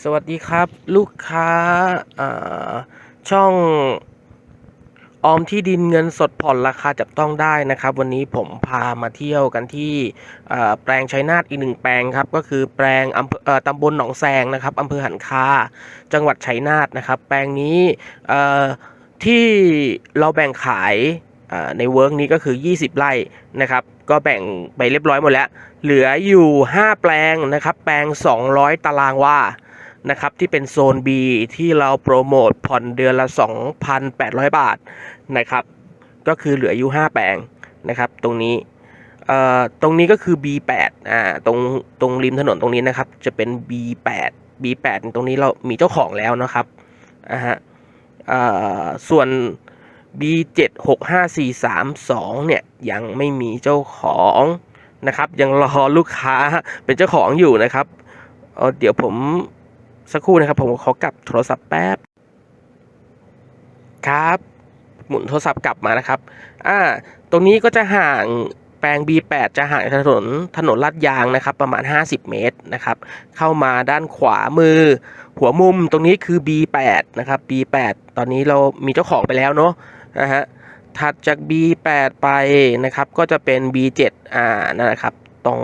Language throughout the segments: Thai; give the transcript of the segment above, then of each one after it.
สวัสดีครับ ลูกค้าช่องออมที่ดินเงินสดผ่อนราคาจับต้องได้นะครับ วันนี้ผมพามาเที่ยวกันที่แปลงชัยนาทอีกหนึ่งแปลงครับ ก็คือแปลงอำเภอตำบลหนองแซงนะครับอำเภอหันคาจังหวัดชัยนาทนะครับ แปลงนี้ที่เราแบ่งขายในเวิร์กนี้ก็คือ 20 ไร่นะครับ ก็แบ่งไปเรียบร้อยหมดแล้ว เหลืออยู่ 5 แปลงนะครับ แปลง 200 ตารางวา นะครับที่เป็นโซน B ที่เราโปรโมทผ่อนเดือนละ 2,800 บาทนะครับก็คือเหลืออยู่ 5 แปลงนะครับตรงนี้เอ่อตรงนี้ก็คือ B8 อ่าตรงตรงริมถนนตรงนี้นะครับจะเป็น B8 B8 ตรงนี้เรามีเจ้าของแล้วนะครับอ่าฮะเอ่อส่วน B765432 เนี่ยยังไม่มีเจ้าของนะครับยังรอลูกค้าเป็นเจ้าของอยู่นะครับเอ่อเดี๋ยวผม สักครู่นะครับ ผมขอกลับโทรศัพท์แป๊บ ครับ หมุนโทรศัพท์กลับมานะครับ อ่า ตรงนี้ก็จะห่างแปลง B8 จะห่างถนนถนนลาดยางนะครับ ประมาณ 50 เมตรนะครับ เข้ามาด้านขวามือ หัวมุมตรงนี้คือ B8 นะครับ B8 ตอนนี้เรามีเจ้าของไปแล้วเนาะนะฮะถัดจาก B8 ไปนะครับ ก็จะเป็น B7 อ่านั่นแหละครับ ตรง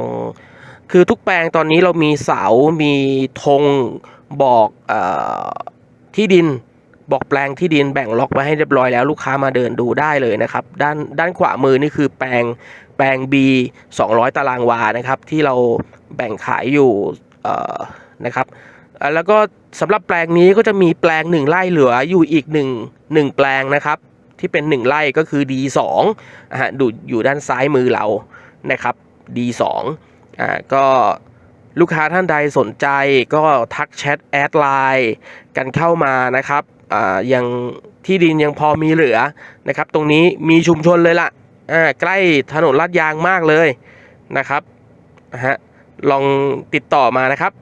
คือทุกแปลงตอนนี้เรามีเสา มีธง บอกอที่ดินบอกแปลงที่ดินแบ่งล็อกไว้ให้เรียบร้อยแล้วลูกค้ามาเดินดูได้เลยนะครับ ด้านด้านขวามือนี่คือแปลงแปลง B 200 ตารางวานะครับที่เราแบ่งขายอยู่นะครับแล้วก็สำหรับแปลงนี้ก็จะมีแปลง 1 ไร่เหลืออยู่อีก 1 1 แปลงนะครับ ที่เป็น 1 ไร่ก็คือ D2 อะฮะดูอยู่ด้านซ้ายมือเรานะครับ D2 อ่าก็ ลูกค้าท่านใดสนใจก็ทักแชทแอดไลน์กันเข้ามานะครับอ่ายังที่ดินยังพอมีเหลือนะครับ ตรงนี้มีชุมชนเลยล่ะอ่าใกล้ถนนลาดยางมากเลยนะครับฮะลองติดต่อมานะครับ